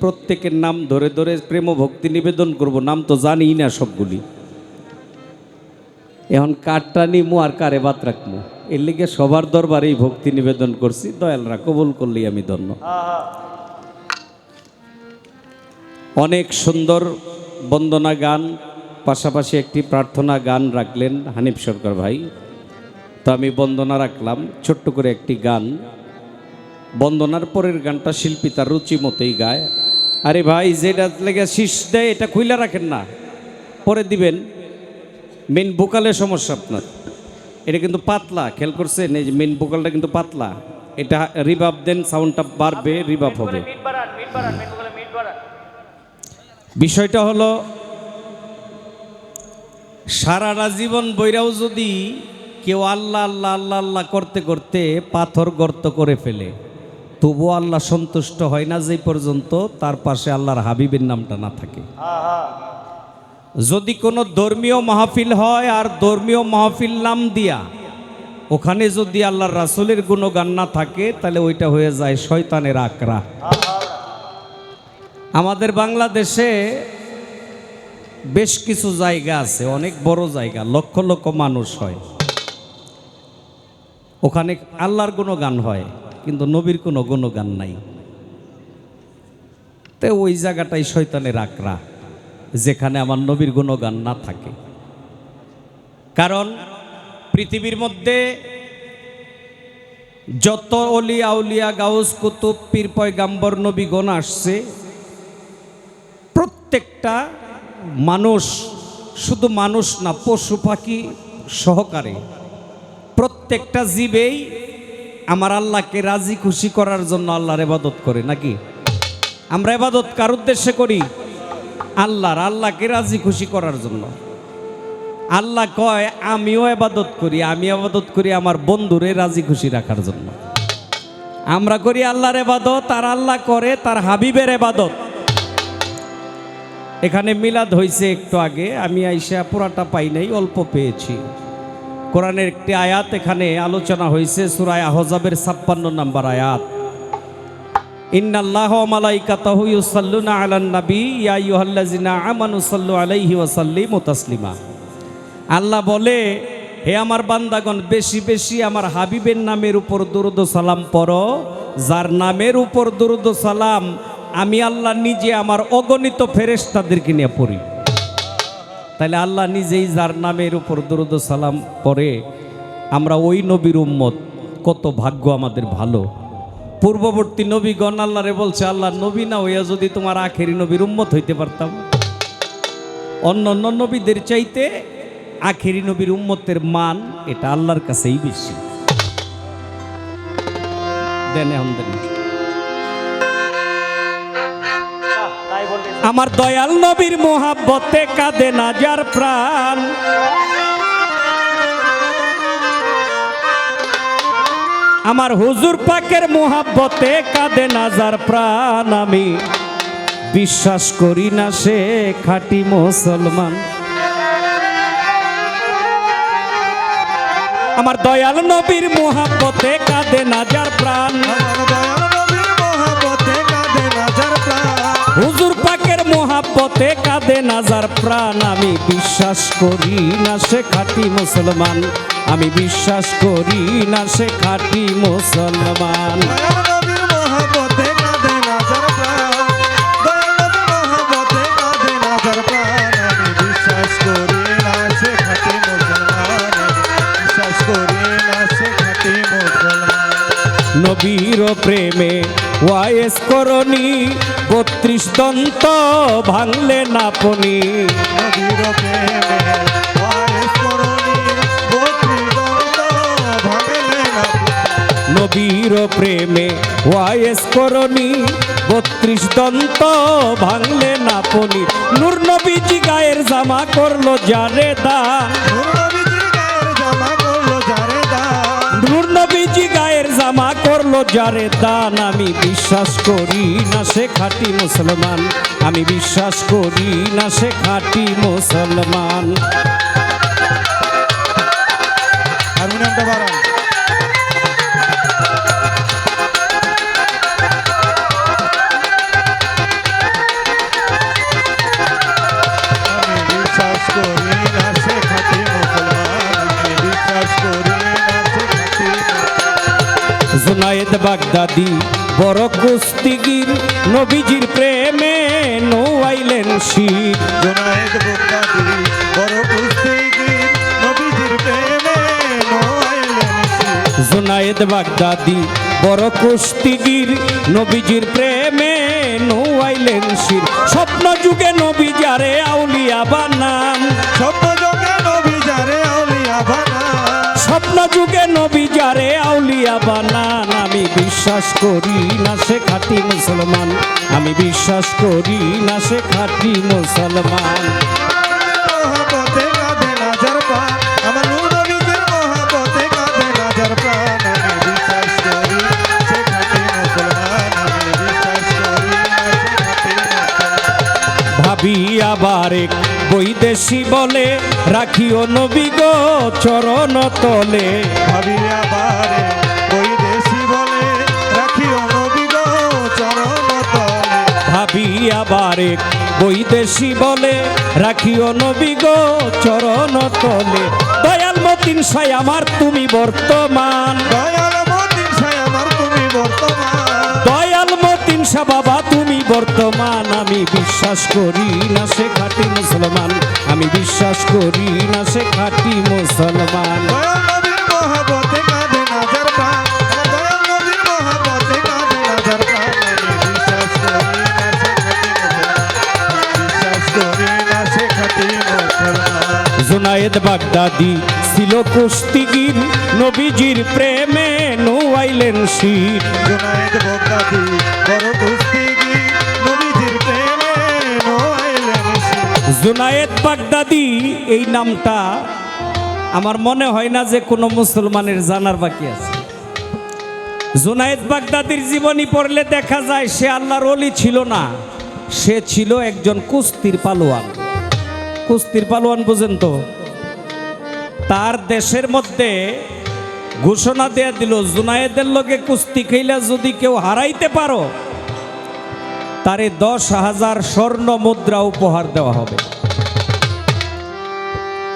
প্রত্যেকের নাম ধরে ধরে প্রেম ভক্তি নিবেদন করব। নাম তো জানি না সবগুলি। এখন কারটা নিমু আর কারে বাদ রাখব। এর লিগে সবার দরবারেই ভক্তি নিবেদন করছি। দয়ালরা কবুল করলেই আমি ধন্য। অনেক সুন্দর বন্দনা গান, পাশাপাশি একটি প্রার্থনা গান রাখলেন হানিফ সরকার ভাই। তো আমি বন্দনা রাখলাম, ছোট্ট করে একটি গান। বন্দনার পরের গানটা শিল্পী তার রুচি মতেই গায়। আরে ভাই যেটা লেগে শীষ দেয় এটা খুইলা রাখেন না। পরে দিবেন। মেন বোকালের সমস্যা আপনার। এটা কিন্তু পাতলা খেয়াল করছেন? এই যে মেন বোকালটা কিন্তু পাতলা। এটা রিভাব দেন সাউন্ডটা বাড়বে রিভাব হবে। বিষয়টা হলো সারাটা জীবন বইরাও যদি কেউ আল্লাহ আল্লাহ আল্লাহ আল্লাহ করতে করতে পাথর গর্ত করে ফেলে তবুও আল্লাহ সন্তুষ্ট হয় না যে পর্যন্ত তার পাশে আল্লাহর হাবিবের নামটা না থাকে। যদি কোনো ধর্মীয় মাহফিল হয় আর ধর্মীয় মাহফিল নাম দিয়া ওখানে যদি আল্লাহর রাসুলের গুণগান না থাকে, তাহলে ওইটা হয়ে যায় শয়তানের আকরা আমাদের বাংলাদেশে বেশ কিছু জায়গা আছে, অনেক বড় জায়গা, লক্ষ লক্ষ মানুষ হয়। ওখানে আল্লাহর কোনো গান হয়। কিন্তু নবীর কোনো গুণগান নাই। তো ওই জায়গাটাই শয়তানের আকরা যেখানে আমার নবীর গুণগান না থাকে। কারণ পৃথিবীর মধ্যে যত অলি আউলিয়া গাউস, কুতুব, পীর, পয়গাম্বর, নবীগণ আসছে, প্রত্যেকটা মানুষ শুধু মানুষ না, পশু পাখি সহকারে প্রত্যেকটা জীবেই আমার আল্লাহকে রাজি খুশি করার জন্য আল্লাহর এবাদত করে, নাকি? আমরা এবাদত কার উদ্দেশ্যে করি? আল্লাহর আল্লাহকে রাজি খুশি করার জন্য। আল্লাহ কয়, আমিও এবাদত করি, আমি আবাদত করি আমার বন্ধুরে রাজি খুশি রাখার জন্য। আমরা করি আল্লাহর এবাদত আর আল্লাহ করে তার হাবিবের এবাদত এখানে মিলাদ হয়েছে একটু আগে, আমি আইসা পুরাটা পাই নাই, অল্প পেয়েছি। কোরআনের একটি আয়াত এখানে আলোচনা হয়েছে সুরায় আহজাবের ছাপ্পান্ন নাম্বার আয়াত। ইয়া আল্লাহ বলে, হে আমার বান্দাগণ, বেশি বেশি আমার হাবিবের নামের উপর দুরুদ সালাম পড়ো। যার নামের উপর দুরুদ সালাম আমি আল্লাহ নিজে আমার অগণিত ফেরেশতাদেরকে নিয়ে পড়ি। তাহলে আল্লাহ নিজেই যার নামের উপর দুরুদ সালাম পড়ে, আমরা ওই নবীর উম্মত, কত ভাগ্য আমাদের ভালো। পূর্ববর্তী নবীগণ আল্লাহরে বলছে, আল্লাহ নবী না হইয়া যদি তোমার আখেরি নবীর উম্মত হইতে পারতাম? অন্য অন্য নবীদের চাইতে আখেরি নবীর উম্মতের মান এটা আল্লাহর কাছেই বেশি। দেন দেন। আমার দয়াল নবীর মোহাব্বতে কাঁদে না যার প্রাণ। আমার হুজুর পাকের মোহাব্বতে কাঁদে না যার প্রাণ। আমি বিশ্বাস করি না সে খাঁটি মুসলমান। আমার দয়াল নবীর মোহাব্বতে কাঁদে না যার প্রাণ। মোহাব্বতে কাঁদে নাজার প্রাণ, আমি বিশ্বাস করি না সে খাঁটি মুসলমান। আমি বিশ্বাস করি না সে খাঁটি মুসলমান। নবীর প্রেমে ওয়াইস করনি বত্রিশ দন্ত ভাঙলে নাপনি নবীর প্রেমে ওয়াইস করনি বত্রিশ দন্ত ভাঙলে নাপনি নূর নবীজি গায়ের জামা করল জারে দা করল, যারে দান আমি বিশ্বাস করি না, সে খাঁটি মুসলমান। আমি বিশ্বাস করি না, সে খাঁটি মুসলমান। হারমোনিয়ামটা জুনায়েদ বাগদাদি বড় কুস্তিগির নবীজির প্রেমে নৌয়াইলেন শির। জোনায়েদ বুকাদি বড় কুস্তিগির নবীজির প্রেমে নোয়াইলেন শির। জুনায়েদ বাগদাদি বড় কুস্তিগির নবীজির প্রেমে নৌয়াইলেন শির। স্বপ্ন যুগে নবী যারে আউলিয়া বানান। স্বপ্ন স্বপ্ন যুগে নবী যারে আউলিয়া বানান আমি বিশ্বাস করি না সে খাঁটি মুসলমান। আমি বিশ্বাস করি না সে খাঁটি মুসলমান। ভাবি আবার এক বৈদেশি বলে রাখিও নবী গো চরণ তলে। ভাবিয়া বারে ওই দেশি বলে রাখিও নবী গো চরণ তলে। ভাবি আবার এক বৈদেশি বলে রাখিও নবী গো চরণ তলে। দয়াল মতিন সাই আমার তুমি বর্তমান। দয়াল মতিন সাই আমার তুমি বর্তমান। দয়াল মতিন শাহ বাবা তুমি বর্তমান আমি বিশ্বাস করি না সে খাঁটি মুসলমান। আমি বিশ্বাস করি না সে খাঁটি মুসলমান। জুনায়েদ বাগদাদি ছিল কুস্তিগির। নবীজির প্রেমে নুয়াইলেন শির। জুনায়েদ বগদাদি বড় কুস্তিগির জুনায়েদ বাগদাদি, এই নামটা আমার মনে হয় না যে কোনো মুসলমানের জানার বাকি আছে। জুনায়েদ বাগদাদির জীবনী পড়লে দেখা যায় সে আল্লাহর অলি ছিল না, সে ছিল একজন কুস্তির পালোয়ান। কুস্তির পালোয়ান বুঝেন তো? তার দেশের মধ্যে ঘোষণা দেয়া দিল, জুনায়েদের লগে কুস্তি খেইলা যদি কেউ হারাইতে পারো তারে দশ হাজার স্বর্ণ মুদ্রা উপহার দেওয়া হবে।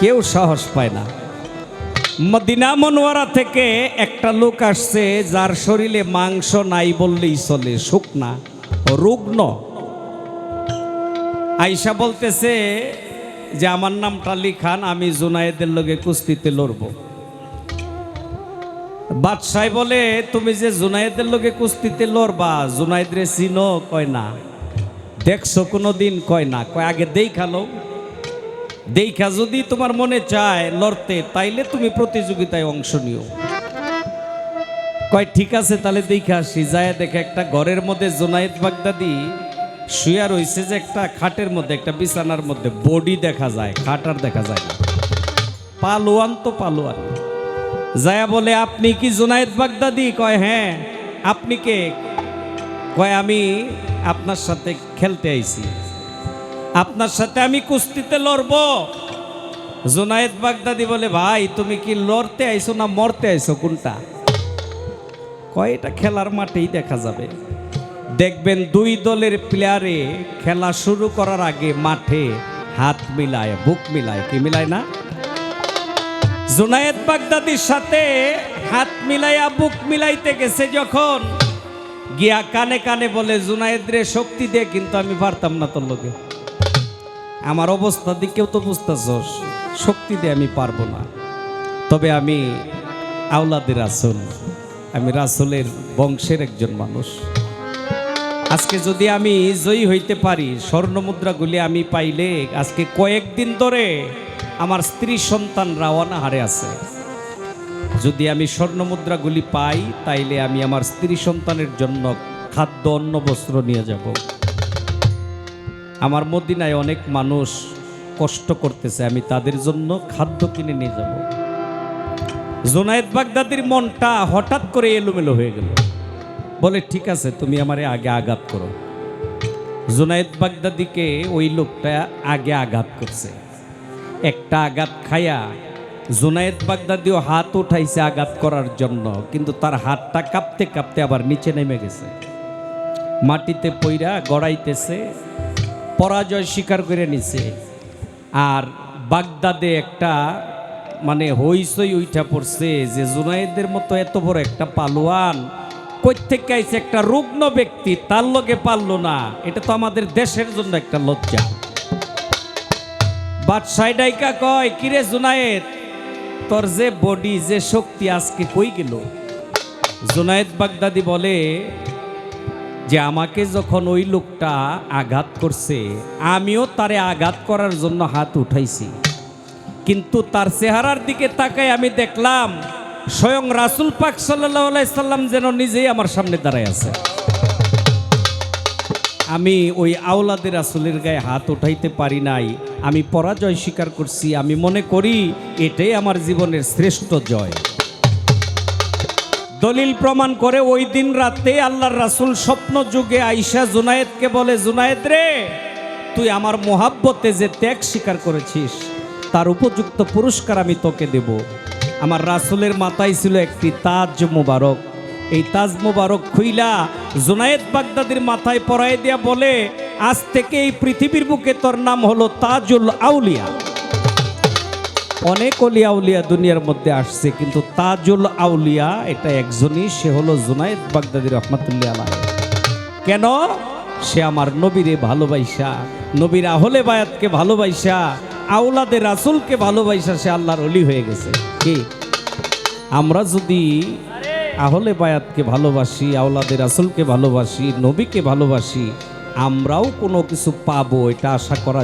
কেউ সাহস পায় না। মদিনা মনোয়ারা থেকে একটা লোক আসছে, যার শরীরে মাংস নাই বললেই চলে, শুকনা, রুগ্ন। আইসা বলতেছে যে, আমার নামটা টালি খান আমি জুনায়েদের লোকে কুস্তিতে লড়ব। বাদশাহ বলে, তুমি যে জুনায়েদের লোকে কুস্তিতে লড়বা জুনায়েদ রে চিনো কয় না, দেখছ কোনো দিন কয় না? কয়, আগে দেখাল দেখা যদি তোমার মনে চায় লড়তে, তাইলে তুমি প্রতিযোগিতায় অংশ নিও। কয়, ঠিক আছে, তাহলে দেখে আসি। যায় দেখে একটা ঘরের মধ্যে জোনায়েদ বাগদাদি শুয়া রইছে যে একটা খাটের মধ্যে, একটা বিছানার মধ্যে। বডি দেখা যায় খাটার দেখা যায় পালোয়ান তো পালোয়ান। জায়া বলে, আপনি কি জোনায়েদ বাগদাদি? কয় হ্যাঁ আপনি কে? কয়, আমি আপনার সাথে খেলতে আইছি। আপনার সাথে আমি কুস্তিতে লড়ব। জোনায়েদ বাগদাদি বলে, ভাই, তুমি কি লড়তে আইছো না মরতে আইছো? কোনটা? কয়, এটা খেলার মাঠেই দেখা যাবে। দেখবেন দুই দলের প্লেয়ারে খেলা শুরু করার আগে মাঠে হাত মিলায়, বুক মিলায়। কি মিলায় না? জুনায়েদ বাগদাদির সাথে হাত মিলাইয়া, বুক মিলাইতে গেছে যখন। গিয়া কানে কানে বলে, জুনায়েদ রে, শক্তি দে, কিন্তু আমি পারতাম না তোর লোকে আমার অবস্থা দিকেও তো বুঝতেছস, শক্তি দিয়ে আমি পারব না। তবে আমি আওলাদের রাসুল। আমি রাসুলের বংশের একজন মানুষ। আজকে যদি আমি জয়ী হইতে পারি স্বর্ণ মুদ্রাগুলি আমি পাইলে আজকে কয়েকদিন ধরে আমার স্ত্রী সন্তান রাওয়ানা হারে আছে। যদি আমি স্বর্ণ মুদ্রাগুলি পাই, তাইলে আমি আমার স্ত্রী সন্তানের জন্য খাদ্য অন্ন বস্ত্র নিয়ে যাব। আমার মদিনায় অনেক মানুষ কষ্ট করতেছে, আমি তাদের জন্য খাদ্য কিনে নিয়ে যাব। জোনায়েদ বাগদাদির মনটা হঠাৎ করে এলোমেলো হয়ে গেল। বলে, ঠিক আছে, তুমি আমারে আগে আঘাত করো। জোনায়েদ বাগদাদিকে ওই লোকটা আগে আঘাত করছে। একটা আঘাত খায়া জুনায়েদ বাগদাদিও হাত উঠাইছে আঘাত করার জন্য, কিন্তু তার হাতটা কাঁপতে কাঁপতে আবার নিচে নেমে গেছে। মাটিতে পইরা গড়াইতেছে, পরাজয় স্বীকার করে নিছে। আর বাগদাদে একটা মানে হইসই উইঠা পড়ছে যে জুনায়েদের মতো এত বড় একটা পালোয়ান কই থেকে আইছে একটা রুগ্ন ব্যক্তি, তার লগে পারল না। এটা তো আমাদের দেশের জন্য একটা লজ্জা। বাদশাহ ডাইকা কয়, কিরে জুনায়েদ, তোর যে বডি যে শক্তি আজকে কই গেল? জুনায়েদ বাগদাদি বলে, যে আমাকে যখন ওই লোকটা আঘাত করছে, আমিও তারে আঘাত করার জন্য হাত উঠাইছি। কিন্তু তার চেহারার দিকে তাকাই আমি দেখলাম, স্বয়ং রাসুল পাক সাল্লাহ সাল্লাম যেন নিজেই আমার সামনে দাঁড়ায় আছে। আমি ওই আওলাদের রাসুলের গায়ে হাত উঠাইতে পারি নাই। আমি পরাজয় স্বীকার করছি, আমি মনে করি এটাই আমার জীবনের শ্রেষ্ঠ জয়। দলিল প্রমাণ করে ওই দিন রাতে আল্লাহর রাসুল স্বপ্ন যুগে আইসা জুনায়েদকে বলে, জুনায়েদ রে, তুই আমার মোহাব্বতে যে ত্যাগ স্বীকার করেছিস, তার উপযুক্ত পুরস্কার আমি তোকে দেব। আমার রাসুলের মাথায় ছিল একটি তাজ মুবারক। এই তাজ মুবারক খুইলা জুনায়েদ বাগদাদির মাথায় পরাই দিয়া বলে আজ থেকে এই পৃথিবীর বুকে তোর নাম হলো তাজুল আউলিয়া। অনেক অলিয়া আউলিয়া দুনিয়ার মধ্যে আসছে, কিন্তু তাজুল আউলিয়া এটা একজনই, সে হলো জুনায়েদ বাগদাদি রহমাতুল্লাহ আলাই কেন? সে আমার নবীরে ভালোবাসা নবীর আহলে বায়াতকে ভালোবাসা আউলাদে রাসুলকে ভালোবাসা সে আল্লাহর অলি হয়ে গেছে। কি? আমরা যদি আহলে বায়াতকে ভালোবাসি, আউলাদে রাসুলকে ভালোবাসি, নবীকে ভালোবাসি আমরাও কোনো কিছু পাবো এটা আশা করা